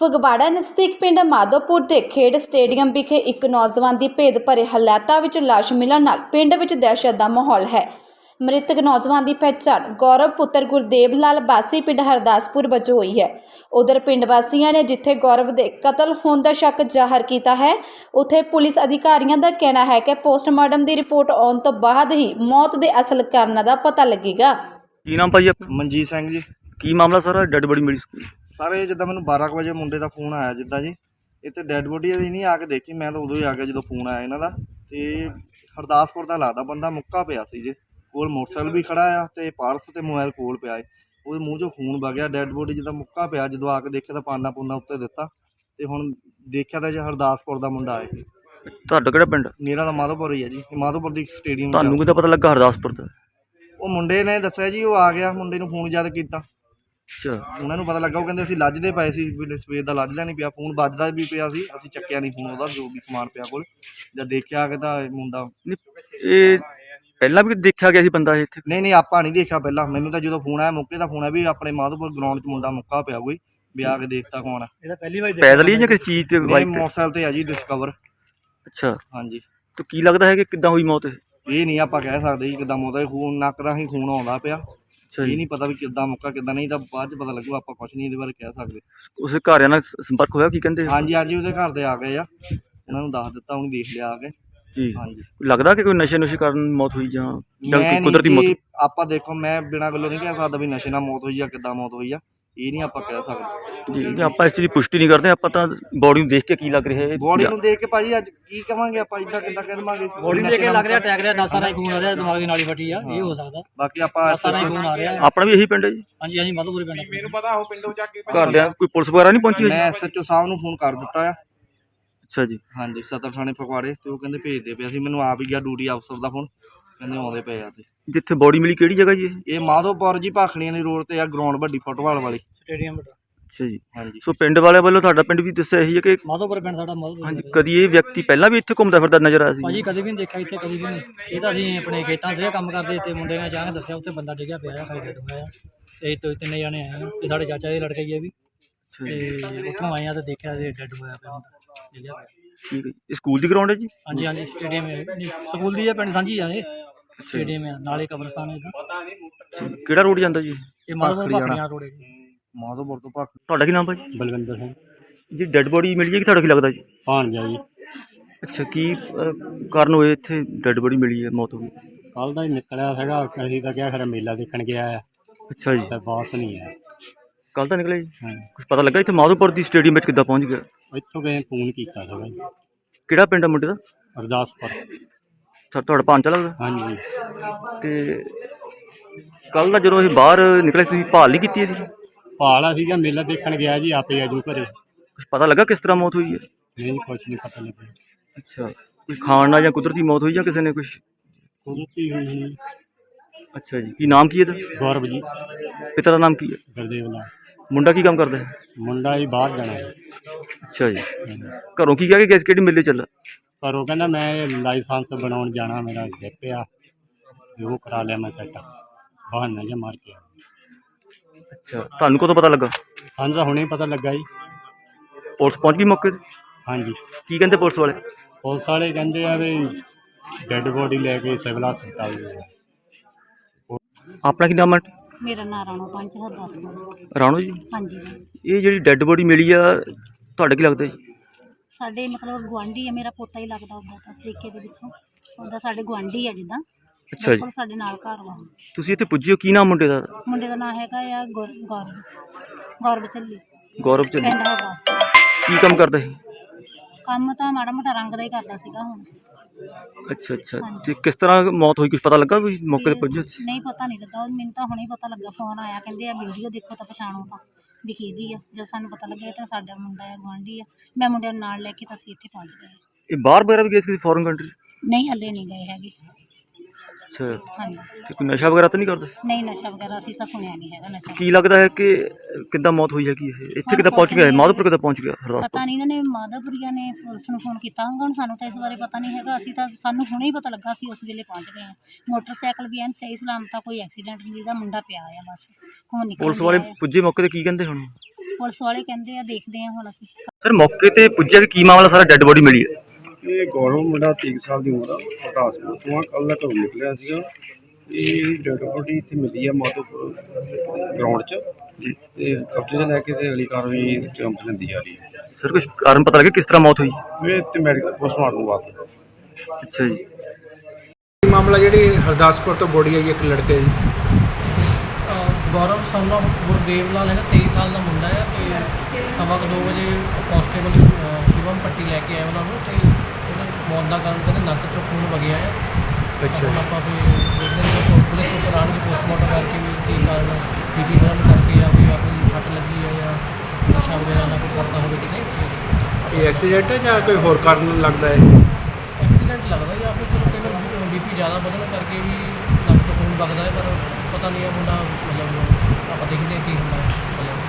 ਫਗਵਾੜਾ ਨਜ਼ਦੀਕ ਪਿੰਡ ਮਾਧੋਪੁਰ ਦੇ ਖੇਡ ਸਟੇਡੀਅਮ ਵਿਖੇ ਇੱਕ ਨੌਜਵਾਨ ਦੀ ਭੇਦ ਭਰੇ ਹਾਲਾਤਾਂ ਵਿੱਚ ਲਾਸ਼ ਮਿਲਣ ਨਾਲ ਪਿੰਡ ਵਿੱਚ ਦਹਿਸ਼ਤ ਦਾ ਮਾਹੌਲ ਹੈ। ਮ੍ਰਿਤਕ ਨੌਜਵਾਨ ਦੀ ਪਹਿਚਾਣ ਗੌਰਵ ਪੁੱਤਰ ਗੁਰਦੇਵ ਲਾਲ ਬਾਸੀ ਪਿੰਡ ਹਰਦਾਸਪੁਰ ਵਜੋਂ ਹੋਈ ਹੈ। ਉਧਰ ਪਿੰਡ ਵਾਸੀਆਂ ਨੇ ਜਿੱਥੇ ਗੌਰਵ ਦੇ ਕਤਲ ਹੋਣ ਦਾ ਸ਼ੱਕ ਜ਼ਾਹਰ ਕੀਤਾ ਹੈ ਉੱਥੇ ਪੁਲਿਸ ਅਧਿਕਾਰੀਆਂ ਦਾ ਕਹਿਣਾ ਹੈ ਕਿ ਪੋਸਟਮਾਰਟਮ ਦੀ ਰਿਪੋਰਟ ਆਉਣ ਤੋਂ ਬਾਅਦ ਹੀ ਮੌਤ ਦੇ ਅਸਲ ਕਾਰਨਾਂ ਦਾ ਪਤਾ ਲੱਗੇਗਾ। ਕੀ ਨਾਮ ਆਪਣਾ? ਮਨਜੀਤ ਸਿੰਘ ਜੀ। ਕੀ ਮਾਮਲਾ ਸਾਰਾ? ਡੈਡ ਬੜੀ ਮਿਲੀ ਸਕੂਲ? ਸਾਰੇ ਜਿੱਦਾਂ ਮੈਨੂੰ 12 ਕੁ ਵਜੇ ਮੁੰਡੇ ਦਾ ਫੋਨ ਆਇਆ ਜਿੱਦਾਂ ਜੀ ਇੱਥੇ ਡੈੱਡ ਬੋਡੀ ਅਜੇ ਨਹੀਂ ਆ ਕੇ ਦੇਖੀ ਮੈਂ ਤਾਂ ਉਦੋਂ ਹੀ ਆ ਗਿਆ ਜਦੋਂ ਫੋਨ ਆਇਆ ਇਹਨਾਂ ਦਾ। ਤੇ ਹਰਦਾਸਪੁਰ ਦਾ ਲੱਗਦਾ ਬੰਦਾ ਮੁੱਕਾ ਪਿਆ ਸੀ ਜੀ ਕੋਲ ਮੋਟਰਸਾਈਕਲ ਵੀ ਖੜਾ ਆ ਤੇ ਪਾਰਸ ਤੇ ਮੋਬਾਈਲ ਕੋਲ ਪਿਆ ਏ। ਉਹਦੇ ਮੂੰਹ 'ਚੋਂ ਖੂਨ ਵਗਿਆ ਡੈੱਡ ਬੋਡੀ ਜਿੱਦਾਂ ਮੁੱਕਾ ਪਿਆ ਜਦੋਂ ਆ ਕੇ ਦੇਖਿਆ ਤਾਂ ਪਾਨਾ ਪੁੰਨਾ ਉੱਤੇ ਦਿੱਤਾ। ਤੇ ਹੁਣ ਦੇਖਿਆ ਤਾਂ ਜੀ ਹਰਦਾਸਪੁਰ ਦਾ ਮੁੰਡਾ ਹੈ ਤੁਹਾਡਾ ਕਿਹੜਾ ਪਿੰਡ? ਮੇਰਾ ਤਾਂ ਮਾਧੋਪੁਰ ਹੀ ਹੈ ਜੀ ਇਹ ਮਾਧੋਪੁਰ ਦੀ ਸਟੇਡੀਅਮ ਤੁਹਾਨੂੰ ਕਿਦਾਂ ਪਤਾ ਲੱਗਾ ਹਰਦਾਸਪੁਰ ਦਾ? ਉਹ ਮੁੰਡੇ ਨੇ ਦੱਸਿਆ ਜੀ ਉਹ ਆ ਗਿਆ ਮੁੰਡੇ ਨੂੰ ਫੋਨ ਜਦ ਕੀਤਾ। ਅੱਛਾ। ਉਹਨਾਂ ਨੂੰ ਪਤਾ ਲੱਗਾ ਉਹ ਕਹਿੰਦੇ ਅਸੀਂ ਲੱਜਦੇ ਪਏ ਸੀ ਵੀ ਸਵੇਰ ਦਾ ਲੱਜਦਾ ਨਹੀਂ ਪਿਆ ਫੋਨ ਵੱਜਦਾ ਵੀ ਪਿਆ ਸੀ ਅਸੀਂ ਚੱਕਿਆ ਨਹੀਂ ਫੋਨ ਉਹਦਾ ਜੋ ਵੀ ਸਮਾਨ ਪਿਆ ਕੋਲ। ਜਦ ਦੇਖਿਆ ਆ ਕੇ ਤਾਂ ਇਹ ਮੁੰਡਾ ਇਹ ਪਹਿਲਾਂ ਵੀ ਦੇਖਿਆ ਗਿਆ ਸੀ ਬੰਦਾ ਇਹ ਇੱਥੇ? ਨਹੀਂ ਨਹੀਂ ਆਪਾਂ ਨਹੀਂ ਦੇਖਿਆ ਪਹਿਲਾਂ। ਮੈਨੂੰ ਤਾਂ ਜਦੋਂ ਫੋਨ ਆਇਆ ਮੌਕੇ ਦਾ ਫੋਨ ਆਇਆ ਵੀ ਆਪਣੇ ਮਾਧੋਪੁਰ ਗਰਾਊਂਡ 'ਚ ਮੁੰਡਾ ਮੁੱਕਾ ਪਿਆ ਕੋਈ ਵੀ ਆ ਕੇ ਦੇਖਤਾ ਕੌਣ ਆ। ਪੈਦਲ ਹੀ ਜਾਂ ਕਿਸੇ ਚੀਜ਼ ਤੇ ਨਹੀਂ ਬਾਈਕ ਤੇ? ਮੋਟਰਸਾਈਕਲ ਤੇ ਆ ਜੀ ਡਿਸਕਵਰ ਅੱਛਾ। ਹਾਂਜੀ। ਤਾਂ ਕੀ ਲੱਗਦਾ ਹੈ ਕਿ ਕਿੱਦਾਂ ਹੋਈ ਮੌਤ ਇਹ? ਇਹ ਨਹੀਂ ਆਪਾਂ ਕਹਿ ਸਕਦੇ ਜੀ ਕਿੱਦਾਂ ਮੋਦਾ ਖੂਨ ਨੱਕ ਰਾਹੀਂ ਖੂਨ ਆਉਂਦਾ ਪਿਆ। ਅੱਛਾ ਇਹ ਜੀ ਨਹੀਂ ਪਤਾ ਵੀ ਕਿੱਦਾਂ ਮੁੱਕਾ ਕਿੱਦਾਂ ਨਹੀਂ ਤਾਂ ਬਾਅਦ 'ਚ ਪਤਾ ਲੱਗੂ ਆਪਾਂ ਕੁਝ ਨਹੀਂ ਇਹਦੇ ਬਾਰੇ ਕਹਿ ਸਕਦੇ। ਉਸੇ ਘਰਿਆਂ ਨਾਲ ਸ- ਸੰਪਰਕ ਹੋਇਆ ਕੀ ਕਹਿੰਦੇ? ਹਾਂਜੀ ਹਾਂਜੀ ਉਹਦੇ ਘਰ ਦੇ ਆ ਗਏ ਆ। ਉਹਨਾਂ ਨੂੰ ਦੱਸ ਦਿੱਤਾ ਉਹਨੂੰ ਦੇਖ ਲਿਆ ਆ ਕੇ। ਜੀ। ਹਾਂਜੀ। ਲੱਗਦਾ ਕਿ ਕੋਈ ਨਸ਼ੇ ਨੁਸ਼ੇ ਕਾਰਨ ਮੌਤ ਹੋਈ ਜਾਂ ਜਾਂ ਮੈਂ ਕੋਈ ਕੁਦਰਤੀ ਜੀ, ਮੌਤ ਆਪਾਂ ਦੇਖੋ ਮੈਂ ਬਿਨਾਂ ਗੱਲੋਂ ਨਹੀਂ ਕਹਿ ਸਕਦਾ ਵੀ ਨਸ਼ੇ ਨਾਲ ਮੌਤ ਹੋਈ ਆ ਕਿੱਦਾਂ ਮੌਤ ਹੋਈ ਆ। ਇਹ ਨਹੀਂ ਆਪਾਂ ਕਹਿ ਸਕਦੇ। ਜੀ ਜੀ ਆਪਾਂ ਇਸ ਚੀਜ਼ ਦੀ ਪੁਸ਼ਟੀ ਨਹੀਂ ਕਰਦੇ ਆਪਾਂ ਤਾਂ ਬੋਡੀ ਨੂੰ ਦੇਖ ਕੇ ਕੀ ਲੱਗ ਰਿਹਾ ਹੈ ਬੋਡੀ ਨੂੰ ਦੇਖ ਕੇ ਭਾਜੀ ਅੱਜ ਕੀ ਕਵਾਂਗੇ ਆਪਾਂ ਇਦਾਂ ਕਿੱਦਾਂ ਕਹਿ ਦਵਾਂਗੇ? ਬੋਡੀ ਨੂੰ ਦੇਖ ਕੇ ਲੱਗ ਰਿਹਾ ਅਟੈਕ ਰਿਹਾ ਨਾ ਸਾਰਾ ਹੀ ਖੂਨ ਆ ਰਿਹਾ ਦਿਮਾਗ ਦੀ ਨਾਲੀ ਫਟੀ ਆ ਇਹ ਹੋ ਸਕਦਾ। ਬਾਕੀ ਆਪਾਂ ਸਾਰਾ ਹੀ ਖੂਨ ਆ ਰਿਹਾ। ਆਪਣਾ ਵੀ ਇਹੀ ਪਿੰਡ ਹੈ ਜੀ। ਹਾਂਜੀ ਹਾਂਜੀ ਮਧੂਪੁਰੀ ਪਿੰਡ ਘਰਦਿਆਂ ਕੋਈ ਪੁਲਿਸ ਵਗੈਰਾ ਨਹੀਂ ਪਹੁੰਚੀ ਹੋਈ? ਮੈਂ ਐਸਐਚਓ ਸਾਹਿਬ ਨੂੰ ਫੋਨ ਕਰ ਦਿੱਤਾ ਆ। ਅੱਛਾ ਜੀ। ਹਾਂਜੀ ਸਦਰ ਥਾਣੇ ਫਗਵਾੜੇ ਤੇ ਉਹ ਕਹਿੰਦੇ ਭੇਜਦੇ ਪਏ ਸੀ ਮੈਨੂੰ ਆਪ ਹੀ ਗਿਆ ਡਿਊਟੀ ਅਫਸਰ ਦਾ ਫੋਨ ਕਹਿੰਦੇ ਆਉਂਦੇ ਪਏ ਆ ਤੇ ਜਿੱਥੇ ਬੋਡੀ ਮਿਲੀ ਕਿਹੜੀ ਜਗ੍ਹਾ ਜੀ ਇਹ? ਮਾਧੋਪੁਰ ਜੀ ਭਾਖੜੀਆਂ ਦੀ ਰੋਡ ਤੇ ਆ ਗਰਾਊਂਡ ਵੱਡੀ ਫੁੱਟਬਾਲ ਵਾਲੀ। ਸਟੇਡੀਅਮ ਬਟਾ ਅੱਛਾ ਜੀ। ਹਾਂਜੀ। ਸੋ ਪਿੰਡ ਵਾਲਿਆਂ ਵੱਲੋਂ ਤੁਹਾਡਾ ਪਿੰਡ ਵੀ ਦੱਸਿਆ ਇਹੀ ਹੈ ਕਿ ਮਧੂਪੁਰ ਪਿੰਡ ਸਾਡਾ ਮਧੂਪੁਰ ਹਾਂਜੀ ਕਦੀ ਇਹ ਵਿਅਕਤੀ ਪਹਿਲਾਂ ਵੀ ਇੱਥੇ ਘੁੰਮਦਾ ਫਿਰਦਾ ਨਜ਼ਰ ਆਇਆ ਸੀ? ਭਾਜੀ ਕਦੇ ਵੀ ਨਹੀਂ ਦੇਖਿਆ ਇੱਥੇ ਕਦੀ ਵੀ ਨਹੀਂ। ਇਹ ਤਾਂ ਅਸੀਂ ਆਪਣੇ ਖੇਤਾਂ 'ਚ ਕੰਮ ਕਰਦੇ ਤੇ ਮੁੰਡੇ ਨੇ ਅਚਾਨਕ ਦੱਸਿਆ ਉੱਥੇ ਬੰਦਾ ਡਿੱਗਿਆ ਪਿਆ ਆ ਖਾਈ ਡੁੱਬਿਆ ਆ ਤੇ ਇਹ ਤੋਂ ਤਿੰਨੇ ਜਾਣੇ ਆਏ ਆ। ਤੇ ਸਾਡੇ ਚਾਚਾ ਦੇ ਲੜਕੇ ਹੀ ਆ ਵੀ। ਤੇ ਉੱਥੋਂ ਆਏ ਆ ਤੇ ਦੇਖਿਆ ਤੇ ਡੈੱਡ ਹੋਇਆ ਪਿਆ ਹੁੰਦਾ ਡਿੱਗਿਆ ਪਿਆ। ਠੀਕ ਹੈ ਜੀ। ਇਹ ਸਕੂਲ ਦੀ ਗਰਾਊਂਡ ਹੈ ਜੀ? ਹਾਂਜੀ ਹਾਂਜੀ ਸਟੇਡੀਅਮ ਹੈ। ਨਹੀਂ, ਸਕੂਲ ਦੀ ਆ ਪਿੰਡ ਸਾਂਝੀ ਆ ਇਹ। ਸਟੇਡੀਅਮ ਆ ਨਾਲੇ ਕਬਰਸਤਾਨ ਹੈ ਇਹਦਾ। ਕਿਹੜਾ ਰੋਡ ਜਾਂਦਾ ਜੀ? ਇਹ? ਮਧੂਪੁਰ ਹੈ ਜੀ। ਮਾਧੋਪੁਰ ਤੋਂ ਭਾਖ ਤੁਹਾਡਾ ਕੀ ਨਾਮ ਭਾਜੀ ਬਲਵਿੰਦਰ ਸਿੰਘ। ਜੀ ਡੈੱਡ ਬੋਡੀ ਮਿਲੀ ਹੈ ਕਿ ਤੁਹਾਡਾ ਕੀ ਲੱਗਦਾ ਜੀ? ਭਾਣਜਾ ਜੀ। ਅੱਛਾ ਕੀ ਅਹ, ਕਾਰਨ ਹੋਏ ਇੱਥੇ ਡੈੱਡ ਬੋਡੀ ਮਿਲੀ ਹੈ ਮੌਤ ਹੋ ਗਈ? ਕੱਲ ਦਾ ਹੀ ਨਿਕਲਿਆ ਹੈਗਾ ਅਸੀਂ ਤਾਂ ਕਿਹਾ ਖਰਾ ਮੇਲਾ ਦੇਖਣ ਗਿਆ ਆ। ਅੱਛਾ ਜੀ। ਤੇ ਵਾਪਸ ਨਹੀਂ ਆਇਆ। ਕੱਲ ਤਾਂ ਨਿਕਲਿਆ ਜੀ? ਹਾਂ ਕੁਝ ਪਤਾ ਲੱਗਾ ਇੱਥੇ ਮਾਧੋਪੁਰ ਦੀ ਸਟੇਡੀਅਮ ਵਿੱਚ ਕਿੱਦਾਂ ਪਹੁੰਚ ਗਿਆ? ਇੱਥੋਂ ਗਏ ਫੋਨ ਕੀਤਾ ਸੀਗਾ ਜੀ। ਕਿਹੜਾ ਪਿੰਡ ਹੈ ਮੁੰਡੇ ਦਾ? ਅਰਦਾਸਪੁਰ। ਤੁਹਾ- ਤੁਹਾਡਾ ਭਾਂਚਾ ਲੱਗਦਾ? ਹਾਂਜੀ। ਤੇ ਕੱਲ ਦਾ ਜਦੋਂ ਇਹ ਬਾਹਰ ਨਿਕਲੇ ਤੁਸੀਂ ਭਾਲ ਨਹੀਂ ਕੀਤੀ ਇਹਦੀ ਭਾਲਾ ਸੀਗਾ ਮੇਲਾ ਦੇਖਣ ਗਿਆ ਜੀ ਆਪੇ ਆਜੂ ਘਰੇ। ਕੁਝ ਪਤਾ ਲੱਗਾ ਕਿਸ ਤਰ੍ਹਾਂ ਮੌਤ ਹੋਈ ਹੈ? ਨਹੀਂ ਕੁਛ ਨਹੀਂ ਪਤਾ ਲੱਗਿਆ। ਅੱਛਾ ਕੋਈ ਖਾਣ ਨਾਲ ਜਾਂ ਕੁਦਰਤੀ ਮੌਤ ਹੋਈ ਜਾਂ ਕਿਸੇ ਨੇ ਕੁਝ ਕੁਦਰਤੀ ਹੋਈ ਹੋਣੀ ਅੱਛਾ ਜੀ ਕੀ ਨਾਮ ਕੀ ਹੈ ਇਹਦਾ? ਗੌਰਵ ਜੀ। ਪਿਤਾ ਦਾ ਨਾਮ ਕੀ ਹੈ? ਗੁਰਦੇਵ ਨਾਲ ਮੁੰਡਾ ਕੀ ਕੰਮ ਕਰਦਾ ਹੈ? ਮੁੰਡਾ ਹੀ ਬਾਹਰ ਜਾਣਾ ਹੈ। ਅੱਛਾ ਜੀ। ਘਰੋਂ ਕੀ ਕਹਿ ਕੇ ਗਏ ਸੀ, ਕਿਹੜੀ ਮੇਲੇ ਚੱਲਾ? ਪਰ ਉਹ ਕਹਿੰਦਾ ਮੈਂ ਲਾਇਸੈਂਸ ਬਣਾਉਣ ਜਾਣਾ ਮੇਰਾ ਜਿੱਤ ਆ ਤੇ ਉਹ ਕਰਾ ਲਿਆ ਮੈਂ ਸੈੱਟ। ਬਹਾਨਾ ਜਿਹਾ ਮਾਰ ਕੇ ਅੱਛਾ ਤੁਹਾਨੂੰ ਕਦੋਂ ਪਤਾ ਲੱਗਾ? ਸਾਨੂੰ ਤਾਂ ਹੁਣੇ ਪਤਾ ਲੱਗਾ ਜੀ। ਪੁਲਿਸ ਪਹੁੰਚ ਗਈ ਮੌਕੇ ਤੇ? ਹਾਂਜੀ। ਕੀ ਕਹਿੰਦੇ ਪੁਲਿਸ ਵਾਲੇ? ਪੁਲਿਸ ਵਾਲੇ ਕਹਿੰਦੇ ਆ ਵੀ ਡੈੱਡ ਬੋਡੀ ਲੈ ਕੇ ਸਿਵਲ ਹਸਪਤਾਲ ਗਏ ਆਪਣਾ ਕੀ ਨਾਮ ਹੈ? ਮੇਰਾ ਨਾਂ ਰਾਣੋ ਪੰਚ ਹਰਦਾਸਪੁਰ ਰਾਣੋ ਜੀ? ਹਾਂਜੀ। ਜੀ। ਇਹ ਜਿਹੜੀ ਡੈੱਡ ਬੋਡੀ ਮਿਲੀ ਆ ਤੁਹਾਡਾ ਕੀ ਲੱਗਦਾ ਜੀ? ਸਾਡੇ ਮਤਲਬ ਗੁਆਂਢੀ ਹੈ ਮੇਰਾ ਪੋਤਾ ਹੀ ਲੱਗਦਾ ਉਹਦਾ ਤਾਂ ਤਰੀਕੇ ਦੇ ਵਿੱਚੋਂ। ਉਹਦਾ ਸਾਡੇ ਗੁਆਂਢੀ ਹੈ ਜਿੱਦਾਂ। ਅੱਛਾ ਜੀ। ਬਿਲਕੁਲ ਸਾਡੇ ਨਾਲ ਘਰ ਵਾ। ਤੁਸੀਂ ਇੱਥੇ ਪੁੱਜੇ ਹੋ? ਕੀ ਨਾਮ ਮੁੰਡੇ ਦਾ? ਮੁੰਡੇ ਦਾ ਨਾਂ ਹੈਗਾ ਆ ਗੁਰ- ਗੌਰਵ। ਗੌਰਵ ਚੱਲੀ। ਗੌਰਵ ਚੱਲੀ। ਪਿੰਡ ਹਰਦਾਸਪੁਰ ਕੀ ਕੰਮ ਕਰਦਾ ਸੀ? ਕੰਮ ਤਾਂ ਮਾੜਾ ਮੋਟਾ ਰੰਗ ਦਾ ਹੀ ਕਰਦਾ ਸੀਗਾ ਹੁਣ। ਅੱਛਾ ਅੱਛਾ। ਤੇ ਕਿਸ ਤਰ੍ਹਾਂ ਮੌਤ ਹੋਈ? ਕੁਝ ਪਤਾ ਲੱਗਾ ਕੋਈ ਮੌਕੇ ਤੇ ਪੁੱਜੇ ਨਹੀਂ ਪਤਾ ਨਹੀਂ ਲੱਗਾ। ਮੈਨੂੰ ਤਾਂ ਹੁਣੇ ਪਤਾ ਲੱਗਾ। ਫੋਨ ਆਇਆ ਕਹਿੰਦੇ ਆ ਵੀਡੀਓ ਦੇਖੋ ਤਾਂ ਪਛਾਣੋ ਤਾਂ। ਵੀ ਕਿਹਦੀ ਆ। ਜਦ ਸਾਨੂੰ ਪਤਾ ਲੱਗਿਆ ਤਾਂ ਸਾਡਾ ਮੁੰਡਾ ਆ ਗੁਆਂਢੀ ਆ। ਮੈਂ ਮੁੰਡੇ ਨੂੰ ਨਾਲ ਲੈ ਕੇ ਤਾਂ ਅਸੀਂ ਇੱਥੇ ਪਹੁੰਚ ਗਏ। ਇਹ ਬਾਹਰ ਵਗੈਰਾ ਵੀ ਗਏ ਸੀ ਕਿਸੇ ਫੋਰਨ ਕੰਟਰੀ ਨਹੀਂ ਹੱਲੇ ਨਹੀਂ ਗਏ ਹੈਗੇ। ਅੱਛਾ। ਹਾਂਜੀ। ਤੇ ਕੋਈ ਨਸ਼ਾ ਵਗੈਰਾ ਤਾਂ ਨਹੀਂ ਕਰਦੇ? ਸੀ? ਨਹੀਂ ਨਸ਼ਾ ਵਗੈਰਾ ਅਸੀਂ ਤਾਂ ਸੁਣਿਆ ਨਹੀਂ ਹੈਗਾ ਨਸ਼ਾ। ਕੀ ਲੱਗਦਾ ਹੈ ਕਿ ਕਿੱਦਾਂ ਮੌਤ ਹੋਈ ਹੈਗੀ ਇਹ? ਇੱਥੇ ਕਿੱਦਾਂ ਪਹੁੰਚ ਗਿਆ ਇਹ? ਮਾਧੋਪੁਰ ਕਿੱਦਾਂ ਪਹੁੰਚ ਗਿਆ ਹਰਦਾਸਪੁਰ। ਪਤਾ ਨਹੀਂ ਇਹਨਾਂ ਨੇ ਮਾਧਵਪੁਰੀਆ ਨੇ ਪੁਲਿਸ ਨੂੰ ਫੋਨ ਕੀਤਾ ਹੋਊਗਾ ਹੁਣ ਸਾਨੂੰ ਤਾਂ ਇਸ ਬਾਰੇ ਪਤਾ ਨਹੀਂ ਹੈਗਾ। ਅਸੀਂ ਤਾਂ ਸਾਨੂੰ ਹੁਣੇ ਹੀ ਪਤਾ ਲੱਗਾ ਅਸੀਂ ਉਸ ਵੇਲੇ ਪਹੁੰਚ ਗਏ ਹਾਂ। ਮੋਟਰਸਾਈਕਲ ਵੀ ਐਨ ਸਹੀ ਸਲਾਮਤ ਆ ਕੋਈ ਐਕਸੀਡੈਂਟ ਨਹੀਂ ਦਾ ਮੁੰਡਾ ਪਿਆ ਆ ਬਸ। ਹੁਣ ਨਿਕਲ ਪੁਲਿਸ ਵਾਲੇ ਪੁੱਜੇ ਮੌਕੇ ਤੇ ਕੀ ਕਹਿੰਦੇ ਹੁਣ? ਪੁਲਿਸ ਵਾਲੇ ਕਹਿੰਦੇ ਆ ਦੇਖਦੇ ਆ ਹੁਣ ਅਸੀਂ। ਸਰ ਮੌਕੇ ਤੇ ਪੁੱਜਿਆ ਕਿ ਕੀ ਮਾਮਲਾ? ਸਾਰਾ ਡੈੱਡ ਬੋਡੀ ਮਿਲੀ ਹੈ। ਇਹ ਗੌਰਵ ਮੁੰਡਾ 30 ਸਾਲ ਦੀ ਉਮਰ ਆ ਹਰਦਾਸਪੁਰ ਤੋਂ ਆ। ਕੱਲ੍ਹ ਦਾ ਘਰੋਂ ਨਿਕਲਿਆ ਸੀਗਾ। ਇਹ ਡੈਡ ਬੋਡੀ ਇੱਥੇ ਮਿਲੀ ਆ ਮਾਧੋਪੁਰ ਗਰਾਊਂਡ 'ਚ। ਤੇ ਕਬਜ਼ੇ 'ਚ ਲੈ ਕੇ ਤੇ ਅਗਲੀ ਕਾਰਵਾਈ ਚੰਪ ਲੈਂਦੀ ਜਾ ਰਹੀ ਹੈ। ਸਰ ਕੁਝ ਕਾਰਨ ਪਤਾ ਲੱਗਿਆ ਕਿਸ ਤਰ੍ਹਾਂ ਮੌਤ ਹੋਈ? ਇਹ ਤੇ ਮੈਡੀਕਲ ਪੋਸਟਮਾਰਟਮ ਵਾਸਤੇ ਅੱਛਾ ਜੀ। ਇਹ ਮਾਮਲਾ ਜਿਹੜੀ ਹਰਦਾਸਪੁਰ ਤੋਂ ਬੋਡੀ ਆਈ ਇੱਕ ਲੜਕੇ ਦੀ। ਗੌਰਵ of ਗੁਰਦੇਵ ਲਾਲ ਹੈਗਾ 23 ਸਾਲ ਦਾ ਮੁੰਡਾ ਹੈ ਤੇ ਸਵਾ ਕੁ ਦੋ ਵਜੇ ਕਾਂਸਟੇਬਲ ਸ਼ਿਵਮ ਪੱਟੀ ਲੈ ਕੇ ਆਏ ਉਹਨਾਂ ਨੂੰ ਤੇ ਮੌਤ ਦਾ ਕਾਰਨ ਕਹਿੰਦੇ ਨੱਕ ਚੋਂ ਖੂਨ ਵਗਿਆ ਹੈ ਅੱਛਾ। ਹੁਣ ਆਪਾਂ ਫਿਰ ਦੇਖਦੇ ਹਾਂ ਕਿ ਪੁਲਿਸ ਨੂੰ ਕਰਾਉਣ ਦੀ ਪੋਸਟਮਾਰਟਮ ਕਰਕੇ ਵੀ ਕੀ ਕਾਰਨ ਬੀਪੀ ਵਧਣ ਕਰਕੇ ਜਾਂ ਕੋਈ ਆਪਣੀ ਸੱਟ ਲੱਗੀ ਹੈ ਜਾਂ ਨਸ਼ਾ ਵਗੈਰਾ ਨਾਲ ਕੋਈ ਕਰਦਾ ਹੋਵੇ ਕਿਤੇ। ਇਹ ਐਕਸੀਡੈਂਟ ਹੈ ਜਾਂ ਕੋਈ ਹੋਰ ਕਾਰਨ ਲੱਗਦਾ ਹੈ? ਐਕਸੀਡੈਂਟ ਲੱਗਦਾ ਜਾਂ ਫਿਰ ਚਲੋ ਕਈ ਵਾਰ ਬੀਪੀ ਜ਼ਿਆਦਾ ਵਧਣ ਕਰਕੇ ਵੀ ਨੱਕ ਤੋਂ ਖੂਨ ਵਗਦਾ ਹੈ ਪਰ ਪਤਾ ਨਹੀਂ ਇਹ ਮੁੰਡਾ ਮਤਲਬ ਆਪਾਂ ਦੇਖਦੇ ਹਾਂ ਕੀ ਹੁੰਦਾ ਹੈ।